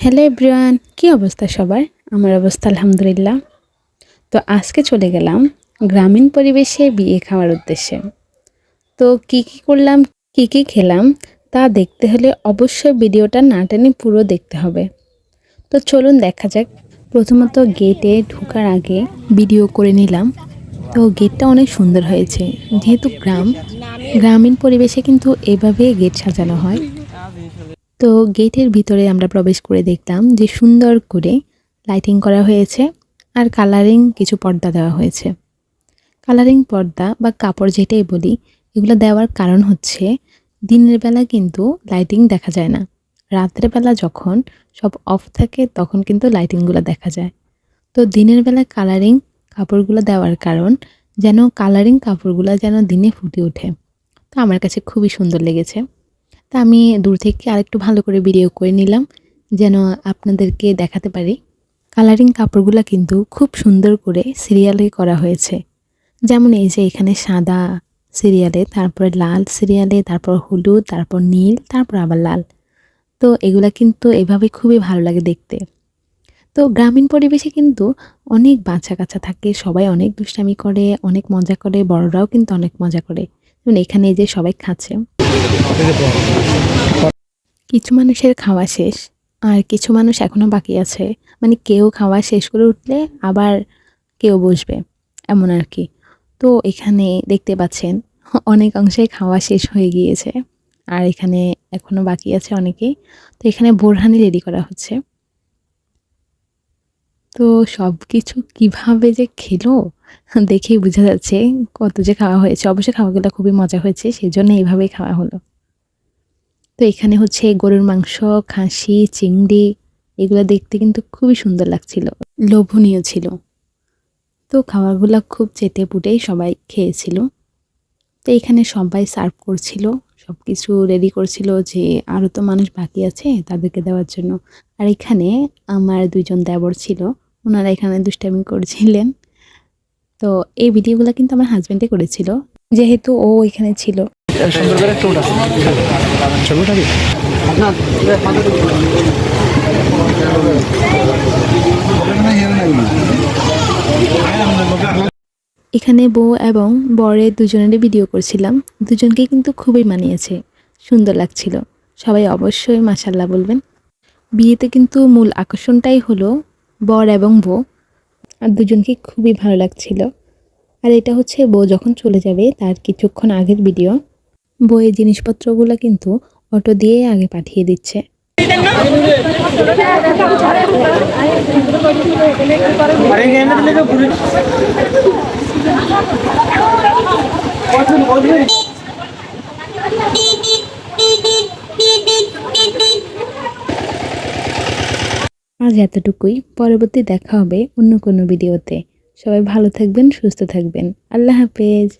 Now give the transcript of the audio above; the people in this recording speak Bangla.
হ্যালো এভরিওয়ান, কী অবস্থা সবার? আমার অবস্থা আলহামদুলিল্লাহ। তো আজকে চলে গেলাম গ্রামীণ পরিবেশে বিয়ে খাওয়ার উদ্দেশ্যে। তো কি কি করলাম, কি কি খেলাম, তা দেখতে হলে অবশ্যই ভিডিওটা না টেনে পুরো দেখতে হবে। তো চলুন দেখা যাক। প্রথমত গেটে ঢোকার আগে ভিডিও করে নিলাম। তো গেটটা অনেক সুন্দর হয়েছে। যেহেতু গ্রাম, গ্রামীণ পরিবেশে কিন্তু এভাবে গেট সাজানো হয়। তো গেটের ভিতরে আমরা প্রবেশ করে দেখলাম যে সুন্দর করে লাইটিং করা হয়েছে আর কালারিং কিছু পর্দা দেওয়া হয়েছে। কালারিং পর্দা বা কাপড় যেটাই বলি, এগুলো দেওয়ার কারণ হচ্ছে দিনের বেলা কিন্তু লাইটিং দেখা যায় না। রাতের বেলা যখন সব অফ থাকে তখন কিন্তু লাইটিংগুলো দেখা যায়। তো দিনের বেলা কালারিং কাপড়গুলো দেওয়ার কারণ যেন কালারিং কাপড়গুলো যেন দিনে ফুটে ওঠে। তো আমার কাছে খুবই সুন্দর লেগেছে। তা আমি দূর থেকে আরেকটু ভালো করে ভিডিও করে নিলাম, যেন আপনাদেরকে দেখাতে পারি। কালারিং কাপড়গুলো কিন্তু খুব সুন্দর করে সিরিয়ালে করা হয়েছে। যেমন এই যে এখানে সাদা সিরিয়ালে তারপরে লাল সিরিয়ালে তারপর হলুদ, তারপর নীল, তারপর আবার লাল। তো এগুলা কিন্তু এভাবে খুবই ভালো লাগে দেখতে। তো গ্রামীণ পরিবেশে কিন্তু অনেক বাচ্চা কাচ্চা থাকে, সবাই অনেক দুষ্টামি করে, অনেক মজা করে, বড়রাও কিন্তু অনেক মজা করে। এখানে যে সবাই খাচ্ছে। কিছু মানুষের খাওয়া শেষ, আর কিছু মানুষ এখনও বাকি আছে। মানে কেউ খাওয়া শেষ করে উঠলে আবার কেউ বসবে, এমন আর কি। তো এখানে দেখতে পাচ্ছেন, অনেক অংশে খাওয়া শেষ হয়ে গিয়েছে, আর এখানে এখনও বাকি আছে অনেকেই। তো এখানে বোরহানি রেডি করা হচ্ছে। তো সব কিছু কীভাবে যে খেলো, দেখেই বোঝা যাচ্ছে কত যে খাওয়া হয়েছে। অবশ্যই খাওয়াগুলো খুবই মজা হয়েছে সেই জন্য এইভাবেই খাওয়া হলো। তো এখানে হচ্ছে গরুর মাংস, খাসি, চিংড়ি, এগুলো দেখতে কিন্তু খুবই সুন্দর লাগছিল, লোভনীয় ছিল। তো খাবারগুলো খুব চেটে পুটেই সবাই খেয়েছিল। তো এখানে সবাই সার্ভ করছিল সব কিছু রেডি করছিল যে আরও তো মানুষ বাকি আছে তাদেরকে দেওয়ার জন্য। আর এখানে আমার দুজন দেবর ছিল ওনারা এখানে দুষ্টামি করছিলেন। তো এই ভিডিওগুলো কিন্তু আমার হাজব্যান্ডে করেছিল, যেহেতু ও এখানে ছিল। এখানে বউ এবং বরের দুজনেরই ভিডিও করছিলাম। দুজনকে কিন্তু খুবই মানিয়েছে, সুন্দর লাগছিল। সবাই অবশ্যই মাসাল্লাহ বলবেন। বিয়েতে কিন্তু মূল আকর্ষণটাই হলো বর এবং বউ। আর দুজনকে খুবই ভালো লাগছিল। আর এটা হচ্ছে বউ যখন চলে যাবে তার কিছুক্ষণ আগের ভিডিও। বইয়ের জিনিসপত্রগুলো কিন্তু অটো দিয়ে আগে পাঠিয়ে দিচ্ছে। আজ এতটুকুই। পরবর্তী দেখা হবে অন্য কোনো ভিডিওতে। সবাই ভালো থাকবেন, সুস্থ থাকবেন। আল্লাহ হাফেজ।